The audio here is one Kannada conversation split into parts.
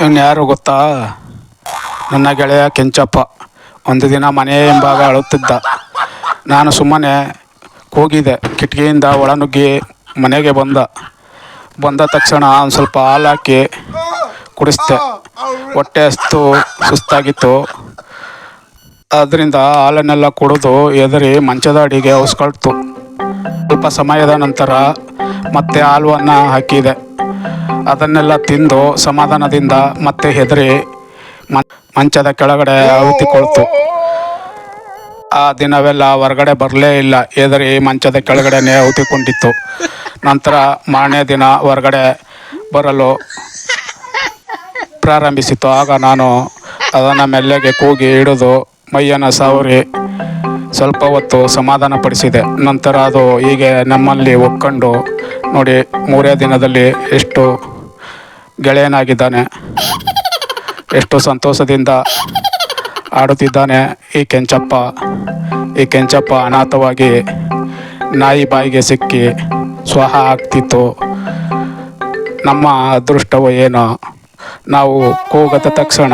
ಇವನು ಯಾರು ಗೊತ್ತಾ? ನನ್ನ ಗೆಳೆಯ ಕೆಂಚಪ್ಪ. ಒಂದು ದಿನ ಮನೆ ಹಿಂಭಾಗ ಅಳುತ್ತಿದ್ದ. ನಾನು ಸುಮ್ಮನೆ ಕೂಗಿದೆ. ಕಿಟಕಿಯಿಂದ ಒಳನುಗ್ಗಿ ಮನೆಗೆ ಬಂದ. ಬಂದ ತಕ್ಷಣ ಒಂದು ಸ್ವಲ್ಪ ಹಾಲು ಹಾಕಿ ಕುಡಿಸ್ದೆ. ಹೊಟ್ಟೆ ಹಸ್ತು, ಸುಸ್ತಾಗಿತ್ತು. ಅದರಿಂದ ಹಾಲನ್ನೆಲ್ಲ ಕುಡಿದು ಎದರಿ ಮಂಚದ ಅಡಿಗೆ ಔಸ್ಕೊಳ್ತು ಸ್ವಲ್ಪ ಸಮಯದ ನಂತರ ಮತ್ತೆ ಹಾಲುವನ್ನು ಹಾಕಿದೆ. ಅದನ್ನೆಲ್ಲ ತಿಂದು ಸಮಾಧಾನದಿಂದ ಮತ್ತೆ ಹೆದರಿ ಮಂಚದ ಕೆಳಗಡೆ ಅವಿತಿಕೊಳ್ತು ಆ ದಿನವೆಲ್ಲ ಹೊರಗಡೆ ಬರಲೇ ಇಲ್ಲ. ಹೆದರಿ ಮಂಚದ ಕೆಳಗಡೆನೆ ಔತಿಕೊಂಡಿತ್ತು ನಂತರ ಮಾರನೇ ದಿನ ಹೊರಗಡೆ ಬರಲು ಪ್ರಾರಂಭಿಸಿತು ಆಗ ನಾನು ಅದನ್ನು ಮೆಲ್ಲೆಗೆ ಕೂಗಿ ಹಿಡಿದು ಮೈಯನ್ನು ಸಾವರಿ ಸ್ವಲ್ಪ ಹೊತ್ತು ಸಮಾಧಾನ ಪಡಿಸಿದೆ ನಂತರ ಅದು ಹೀಗೆ ನಮ್ಮಲ್ಲಿ ಒಕ್ಕಂಡು ನೋಡಿ ಮೂರೇ ದಿನದಲ್ಲಿ ಎಷ್ಟು ಗೆಳೆಯನಾಗಿದ್ದಾನೆ. ಎಷ್ಟು ಸಂತೋಷದಿಂದ ಆಡುತ್ತಿದ್ದಾನೆ ಈ ಕೆಂಚಪ್ಪ. ಈ ಕೆಂಚಪ್ಪ ಅನಾಥವಾಗಿ ನಾಯಿ ಬಾಯಿಗೆ ಸಿಕ್ಕಿ ಸ್ವಹ ಆಗ್ತಿತ್ತು. ನಮ್ಮ ಅದೃಷ್ಟವೋ ಏನೋ? ನಾವು ಕೂಗದ ತಕ್ಷಣ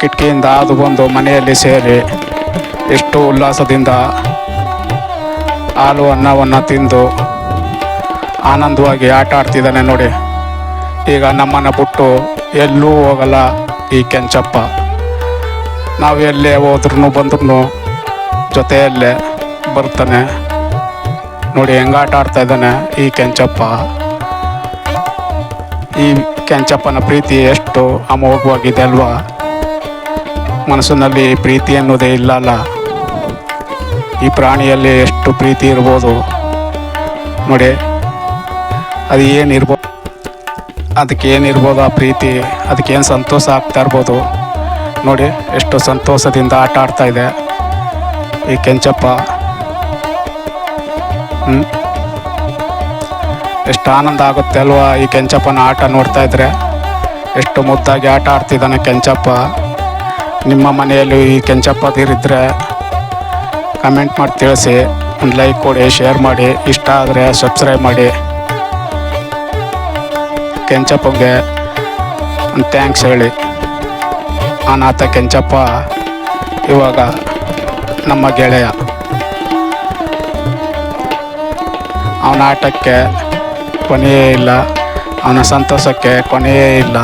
ಕಿಟಕಿಯಿಂದ ಹಾದು ಬಂದು ಮನೆಯಲ್ಲಿ ಸೇರಿ ಎಷ್ಟು ಉಲ್ಲಾಸದಿಂದ ಹಾಲು ಅನ್ನವನ್ನು ತಿಂದು ಆನಂದವಾಗಿ ಆಟ ಆಡ್ತಿದ್ದಾನೆ ನೋಡಿ. ಈಗ ನಮ್ಮನ್ನು ಬಿಟ್ಟು ಎಲ್ಲೂ ಹೋಗಲ್ಲ ಈ ಕೆಂಚಪ್ಪ. ನಾವು ಎಲ್ಲೇ ಹೋದ್ರೂ ಬಂದ್ರೂ ಜೊತೆಯಲ್ಲೇ ಬರ್ತಾನೆ. ನೋಡಿ ಹೆಂಗಾಟ ಆಡ್ತಾ ಇದ್ದಾನೆ ಈ ಕೆಂಚಪ್ಪ. ಈ ಕೆಂಚಪ್ಪನ ಪ್ರೀತಿ ಎಷ್ಟು ಅಮೋಘವಾಗಿದೆ ಅಲ್ವಾ? ಮನಸ್ಸಿನಲ್ಲಿ ಪ್ರೀತಿ ಅನ್ನೋದೇ ಇಲ್ಲ ಅಲ್ಲ? ಈ ಪ್ರಾಣಿಯಲ್ಲಿ ಎಷ್ಟು ಪ್ರೀತಿ ಇರ್ಬೋದು? ನೋಡಿ, ಅದು ಏನಿರ್ಬೋದು? ಅದಕ್ಕೆ ಏನಿರ್ಬೋದು ಆ ಪ್ರೀತಿ ಅದಕ್ಕೆ ಏನು ಸಂತೋಷ ಆಗ್ತಾ ಇರ್ಬೋದು. ನೋಡಿ, ಎಷ್ಟು ಸಂತೋಷದಿಂದ ಆಟ ಆಡ್ತಾ ಇದೆ ಈ ಕೆಂಚಪ್ಪ. ಎಷ್ಟು ಆನಂದ ಆಗುತ್ತೆ ಅಲ್ವಾ ಈ ಕೆಂಚಪ್ಪನ ಆಟ ನೋಡ್ತಾ ಇದ್ರೆ. ಎಷ್ಟು ಮುದ್ದಾಗಿ ಆಟ ಆಡ್ತಿದ್ದಾನೆ ಕೆಂಚಪ್ಪ. ನಿಮ್ಮ ಮನೆಯಲ್ಲಿ ಈ ಕೆಂಚಪ್ಪ ತೀರಿದ್ರೆ ಕಮೆಂಟ್ ಮಾಡಿ ತಿಳಿಸಿ. ಒಂದು ಲೈಕ್ ಕೊಡಿ ಶೇರ್ ಮಾಡಿ. ಇಷ್ಟ ಆದರೆ ಸಬ್ಸ್ಕ್ರೈಬ್ ಮಾಡಿ. ಕೆಂಚಪ್ಪಗೆ ಒಂದು ಥ್ಯಾಂಕ್ಸ್ ಹೇಳಿ. ಅನಾಥ ಕೆಂಚಪ್ಪ ಇವಾಗ ನಮ್ಮ ಗೆಳೆಯ. ಅವನ ಆಟಕ್ಕೆ ಕೊನೆಯೇ ಇಲ್ಲ, ಅವನ ಸಂತೋಷಕ್ಕೆ ಕೊನೆಯೇ ಇಲ್ಲ,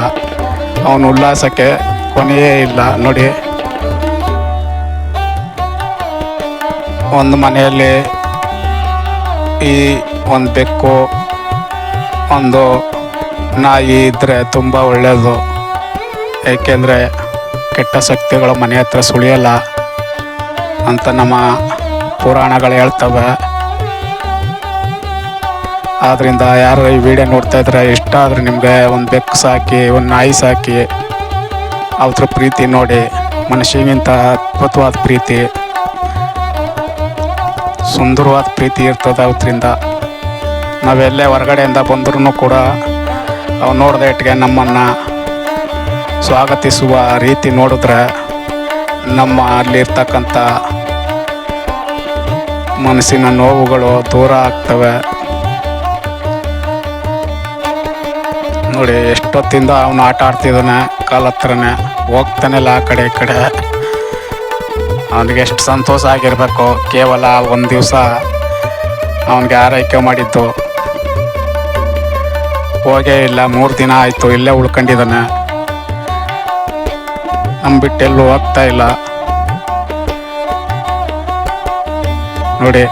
ಅವನ ಉಲ್ಲಾಸಕ್ಕೆ ಕೊನೆಯೇ ಇಲ್ಲ. ನೋಡಿ, ಒಂದು ಮನೆಯಲ್ಲಿ ಈ ಒಂದು ಬೆಕ್ಕು, ಒಂದು ನಾಯಿ ಇದ್ದರೆ ತುಂಬ ಒಳ್ಳೆಯದು ಏಕೆಂದರೆ ಕೆಟ್ಟ ಶಕ್ತಿಗಳು ಮನೆ ಹತ್ರ ಸುಳಿಯಲ್ಲ ಅಂತ ನಮ್ಮ ಪುರಾಣಗಳು ಹೇಳ್ತವೆ. ಆದ್ದರಿಂದ ಯಾರು ಈ ವಿಡಿಯೋ ನೋಡ್ತಾ ಇದ್ರೆ ಇಷ್ಟ ಆದರೆ ನಿಮಗೆ ಒಂದು ಬೆಕ್ಕು ಸಾಕಿ, ಒಂದು ನಾಯಿ ಸಾಕಿ, ಅವ್ರ ಪ್ರೀತಿ ನೋಡಿ ಮನುಷ್ಯಗಿಂತ ಅದ್ಭುತವಾದ ಪ್ರೀತಿ, ಸುಂದರವಾದ ಪ್ರೀತಿ ಇರ್ತದೆ ಅವರಿಂದ ನಾವೆಲ್ಲೇ ಹೊರಗಡೆಯಿಂದ ಬಂದ್ರೂ ಕೂಡ ಅವು ನೋಡಿದ ಇಟ್ಟಿಗೆ ನಮ್ಮನ್ನು ಸ್ವಾಗತಿಸುವ ರೀತಿ ನೋಡಿದ್ರೆ ನಮ್ಮ ಅಲ್ಲಿರ್ತಕ್ಕಂಥ ಮನಸ್ಸಿನ ನೋವುಗಳು ದೂರ ಆಗ್ತವೆ. ನೋಡಿ, ಎಷ್ಟೊತ್ತಿಂದ ಅವನು ಆಟ ಆಡ್ತಿದ್ದಾನೆ, ಕಾಲ ಹತ್ರನೇ, ಹೋಗ್ತಾನೆ ಇಲ್ಲ ಆ ಕಡೆ ಈ ಕಡೆ. ಅವನಿಗೆ ಎಷ್ಟು ಸಂತೋಷ ಆಗಿರಬೇಕು. ಕೇವಲ ಒಂದು ದಿವಸ ಅವನಿಗೆ ಆರೈಕೆ ಮಾಡಿದ್ದು. ಹೋಗೇ ಇಲ್ಲ, ಮೂರು ದಿನ ಆಯಿತು, ಇಲ್ಲೇ ಉಳ್ಕೊಂಡಿದ್ದಾನೆ. ನಮ್ಮ ಬಿಟ್ಟೆಲ್ಲೂ ಹೋಗ್ತಾ ಇಲ್ಲ. ನೋಡಿ.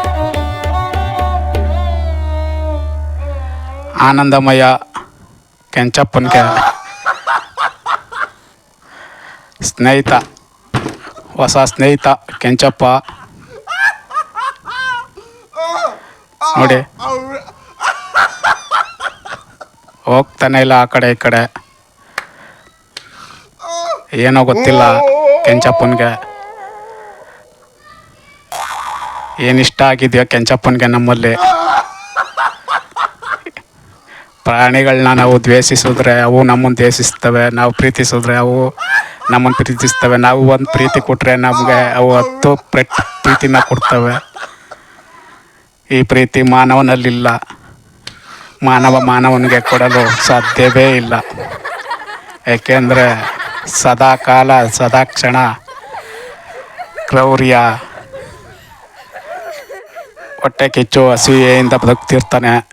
ಆನಂದಮಯ ಕೆಂಚಪ್ಪನಿಗೆ ಸ್ನೇಹಿತ, ಹೊಸ ಸ್ನೇಹಿತ ಕೆಂಚಪ್ಪ. ನೋಡಿ. ಹೋಗ್ತಾನೆ ಇಲ್ಲ ಆ ಕಡೆ ಈ ಕಡೆ. ಏನೋ ಗೊತ್ತಿಲ್ಲ ಕೆಂಚಪ್ಪನಿಗೆ. ಏನಿಷ್ಟ ಆಗಿದೆಯೋ ಕೆಂಚಪ್ಪನಿಗೆ ನಮ್ಮಲ್ಲಿ. ಪ್ರಾಣಿಗಳನ್ನ ನಾವು ದ್ವೇಷಿಸಿದ್ರೆ ಅವು ನಮ್ಮನ್ನು ದ್ವೇಷಿಸ್ತವೆ, ನಾವು ಪ್ರೀತಿಸಿದ್ರೆ ಅವು ನಮ್ಮನ್ನು ಪ್ರೀತಿಸ್ತವೆ, ನಾವು ಒಂದು ಪ್ರೀತಿ ಕೊಟ್ಟರೆ ನಮಗೆ ಅವು ಹತ್ತು ಪ್ರೀತಿನ ಕೊಡ್ತವೆ. ಈ ಪ್ರೀತಿ ಮಾನವನಲ್ಲಿಲ್ಲ. ಮಾನವ ಮಾನವನಿಗೆ ಕೊಡಲು ಸಾಧ್ಯವೇ ಇಲ್ಲ. ಏಕೆಂದರೆ ಸದಾ ಕಾಲ ಸದಾ ಕ್ಷಣ ಕ್ರೌರ್ಯ ಹೊಟ್ಟೆ ಕಿಚ್ಚು ಹಸಿವೆಯಿಂದ ಬದುಕ್ತಿರ್ತಾನೆ.